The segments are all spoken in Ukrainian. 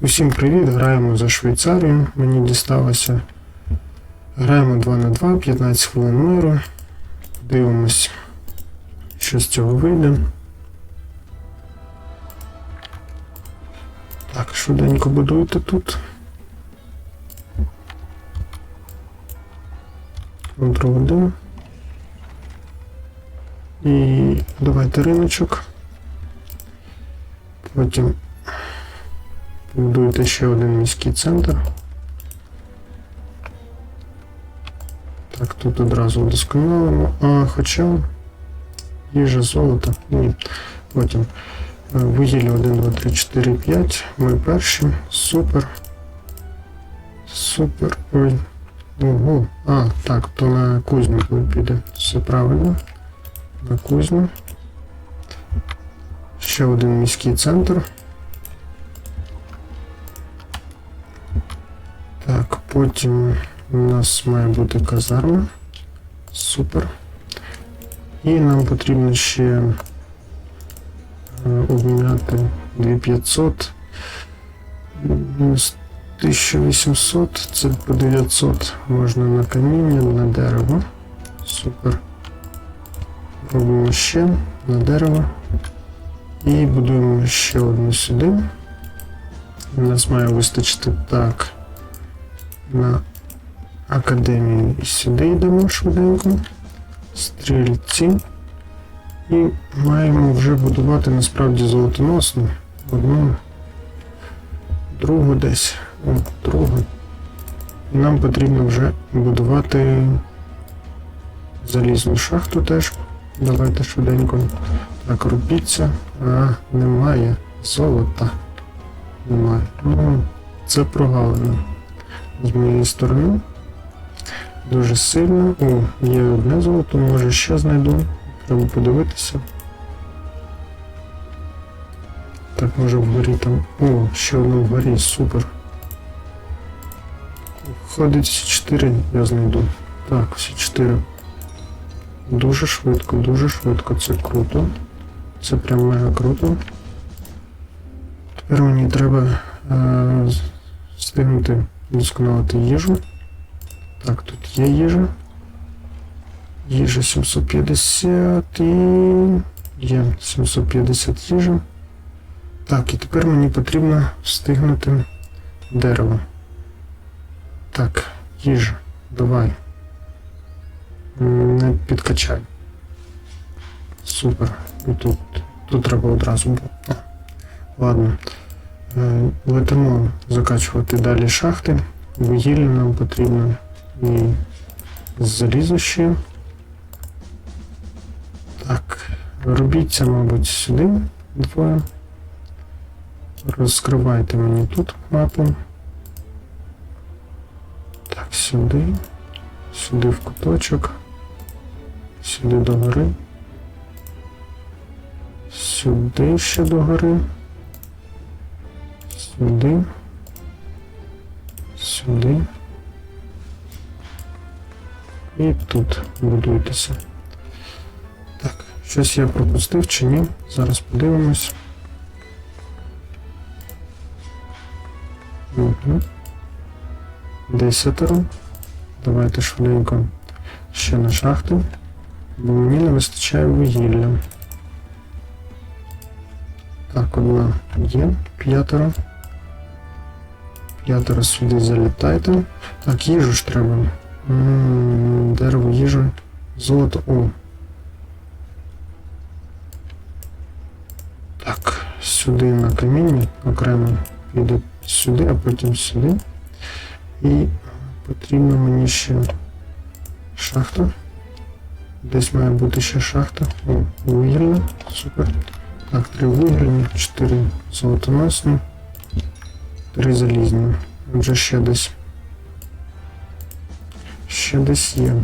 Усім привіт! Граємо за Швейцарію. Мені дісталося. Граємо 2 на 2, 15 хвилин миру. Дивимось, що з цього вийде. Так, швиденько будуйте тут. Ctrl 1. І давайте риночок. Потім Будуєте ще один міський центр. Так, тут одразу вдосконалимо. А, хоча їжа золото. Ні. Потім е, вугілля 1, 2, 3, 4, 5. Ми перші. Супер. Супер. Ой. Ого. А, так, то на кузню піде. Все правильно. На кузню. Ще один міський центр. Потім у нас має бути казарма. Супер. І нам потрібно ще е, обміняти 2500 1800, це по 900 можна на каміння, на дерево. Супер. Робимо ще на дерево. І будуємо ще одну сюди. У нас має вистачити так на академію і сюди йдемо швиденько. Стрільці. І маємо вже будувати насправді золотоносну. Одну, другу десь. О, другу. Нам потрібно вже будувати залізну шахту теж. Давайте швиденько. Так, робіться. А, немає. Золота. Немає. Ну, це прогалина з моєї сторони. Дуже сильно. О, є одне золото, може ще знайду. Треба подивитися. Так, може вгорі там. О, ще одне вгорі, супер. Ходить всі 4 я знайду. Так, всі 4. Дуже швидко, дуже швидко, це круто. Це прям мега круто. Тепер мені треба е, встигнути Досконалити їжу. Так, тут є їжа. Їжа 750 і... Є 750 їжа. Так, і тепер мені потрібно встигнути дерево. Так, їжа. Давай. Не підкачай. Супер. І тут, тут треба одразу було. Ладно. Летимо закачувати далі шахти. Вугілля нам потрібно і залізо ще. Так, робіть це, мабуть, сюди двоє. Розкривайте мені тут мапу. Так, сюди. Сюди в куточок. Сюди до гори. Сюди ще до гори. Сюди. Сюди. І тут будуйтеся. Так, щось я пропустив чи ні? Зараз подивимось. Угу. Десятеро. Давайте швиденько ще на шахту, бо мені не вистачає вугілля. Так, одна є, п'ятеро. П'ятеро сюди залітайте. Так, їжу ж треба. Дерево, їжа, золото. О. Так, сюди на каміння окремо піде сюди, а потім сюди. І потрібно мені ще шахта. Десь має бути ще шахта. О, вугільна. Супер. Так, три вугільні, чотири золотоносні, три залізні. Отже, ще десь. Ще десь є.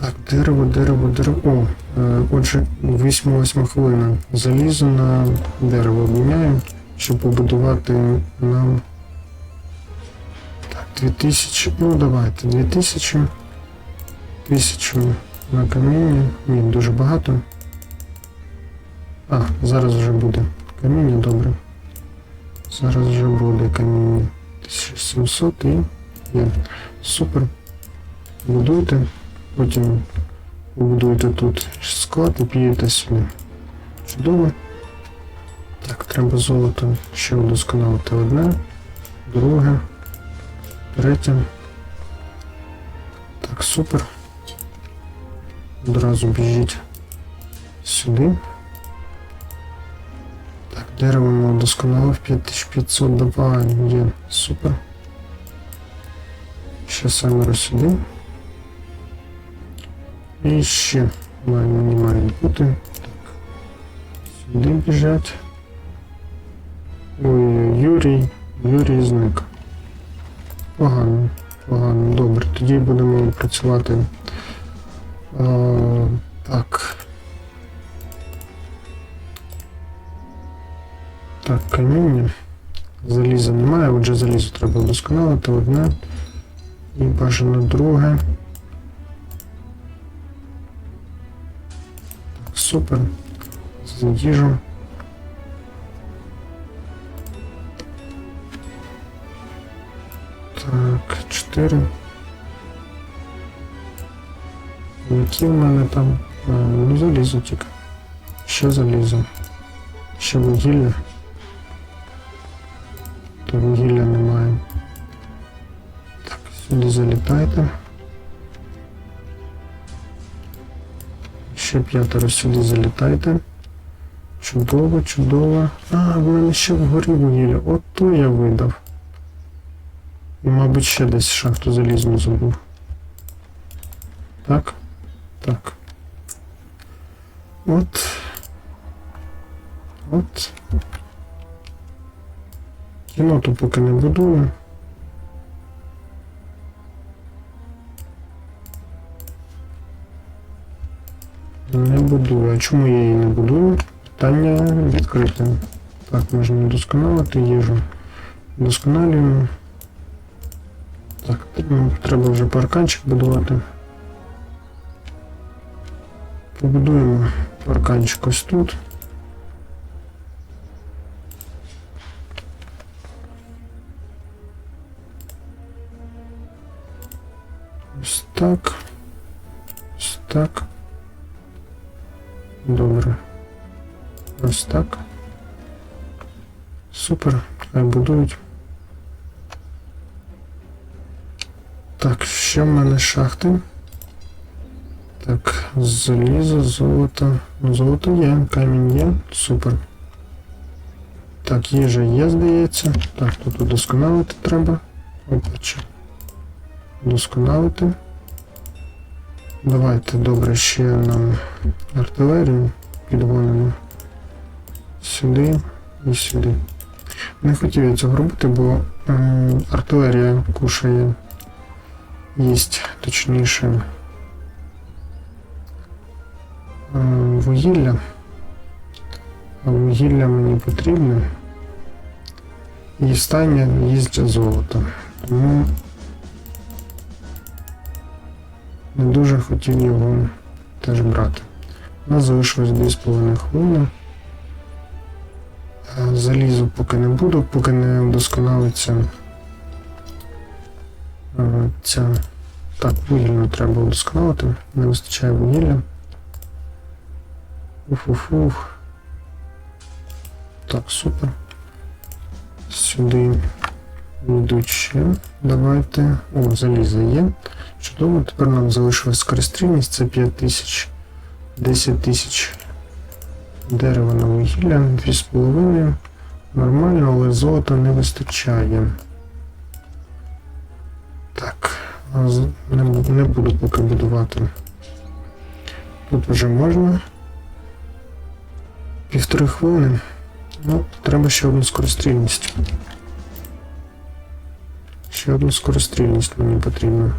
Так, дерево, дерево, дерево. О, е, отже, 8-8 хвилина. Залізо на дерево обміняємо, щоб побудувати нам. Так, 2000. Ну, давайте, 2000. 1000 на каміння. Ні, дуже багато. А, зараз вже буде каміння, добре. Зараз вже буде каміння. 1700 і є. Супер. Будуйте. Потім побудуйте тут склад і підете сюди. Чудово. Так, треба золото ще удосконалити одне, друге, третє. Так, супер. Одразу біжіть сюди. Дерево ми удосконалив 5500 давай, є, супер. Ще семеро сюди. І ще має, мені мають бути. Так. Сюди біжать. Ой, Юрій, Юрій зник. Погано, погано. Добре, тоді будемо працювати. А, так. Так, каміння. Заліза немає, отже залізо треба вдосконалити одне. І бажано друге. Супер. З їжу. Так, 4. Які в мене там? А, ну залізо тільки. Ще залізо. Ще вугілля. Залітайте. Ще п'ятеро сюди залітайте. Чудово, чудово. А, в мене ще вгорі вугілля. Ото я видав. Мабуть, ще десь шахту залізну забув. Так? Так. От. От. Кіноту поки не будую. Не будую. А чому я її не будую? Питання відкрите. Так, можна вдосконалити їжу. Вдосконалюємо. Так, ну, треба вже парканчик будувати. Побудуємо парканчик ось тут. Ось так. Ось так. Добре. Ось так. Супер. Хай будують. Так, ще в мене шахти. Так, залізо, золото. Ну, золото є, камінь є. Супер. Так, їжа є, здається. Так, тут удосконалити треба. Опаче. Удосконалити. Давайте, добре, ще нам артилерію підгонимо. Сюди і сюди. Не хотів я цього робити, бо артилерія кушає їсть, точніше. Вугілля. А вугілля мені потрібне. І стання їсть золото. Тому не дуже хотів його теж брати. У нас залишилось 2,5 хвилини. Е, Залізу поки не буду, поки не вдосконалиться е, ця. Так, вугільну треба вдосконалити, не вистачає вугілля. Уф-уф-уф. Так, супер. Сюди йдуть ще. Давайте. О, залізо є. Чудово, тепер нам залишилась скористрільність, це 5 тисяч, 10 тисяч дерева на вугілля, 2,5. Нормально, але золота не вистачає. Так, не буду поки будувати. Тут вже можна. Півтори хвилини. Ну, треба ще одну скорострільність. Ще одну скорострільність мені потрібно.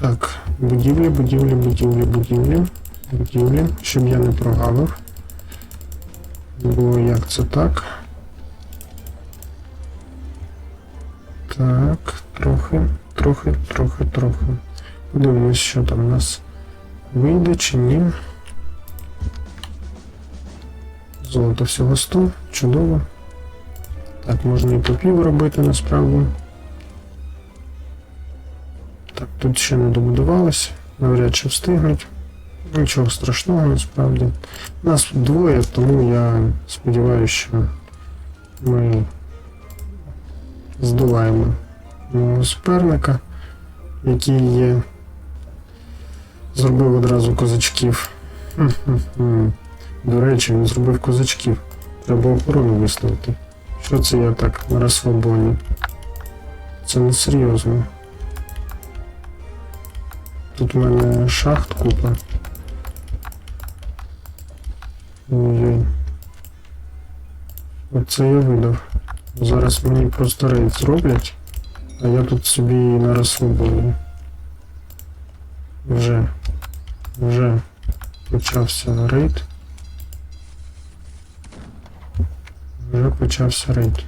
Так, будівлі, будівлі, будівлі, будівлі, будівлі, щоб я не прогавив. Бо як це так? Так, трохи, трохи, трохи, трохи. Подивимось, що там у нас вийде чи ні. Золото всього 100, чудово. Так, можна і по пів робити насправді. Так, тут ще не добудувалось, навряд чи встигнуть. Нічого страшного насправді. Нас двоє, тому я сподіваюся, що ми здолаємо мого суперника, який є. Зробив одразу козачків. До речі, він зробив козачків. Треба охорону виставити. Що це я так на розслабоні? Це не серйозно. Тут в мене шахт купа. Ой-ой. Оце я видав. Зараз мені просто рейд зроблять, а я тут собі на розслабоні. Вже. Вже почався рейд. Вже почався рейд.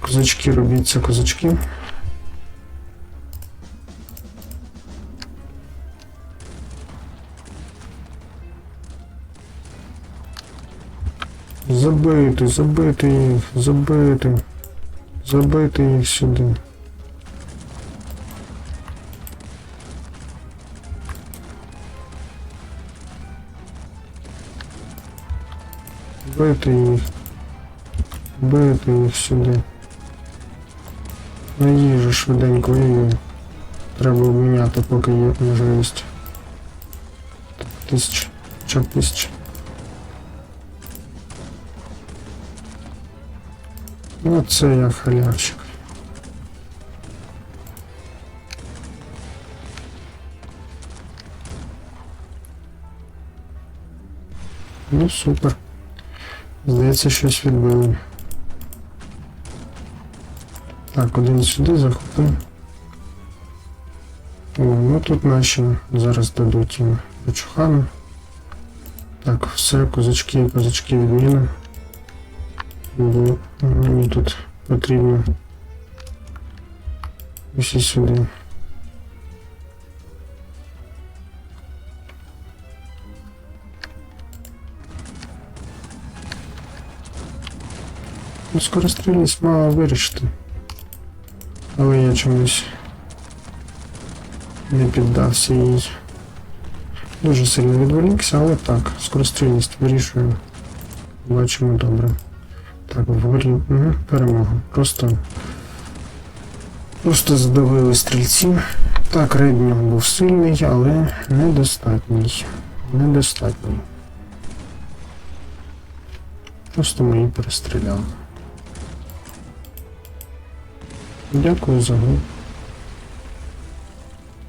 Козачки робіться, козачки. Забити, забити їх, забити. Забити їх сюди. Бити їх. Бити їх сюди. На їжу швиденько її. Треба обміняти, поки є можливість. Б тисяча. Ну, це я халявщик. Ну, супер. Здається, щось відбили. Так, один сюди захопив. О, ну тут наші зараз дадуть їм почухану. Так, все, козачки, козачки відміна. Бо мені тут потрібно усі сюди. Ну, скорострільність мала вирішити. Але я чомусь не піддався їй. Дуже сильно відволікся, але так, скорострільність вирішую. Бачимо добре. Так, вгорі. Угу, перемога. Просто. Просто задавили стрільці. Так, рейд був сильний, але недостатній. Недостатній. Просто ми її перестріляли. Дякую за гру.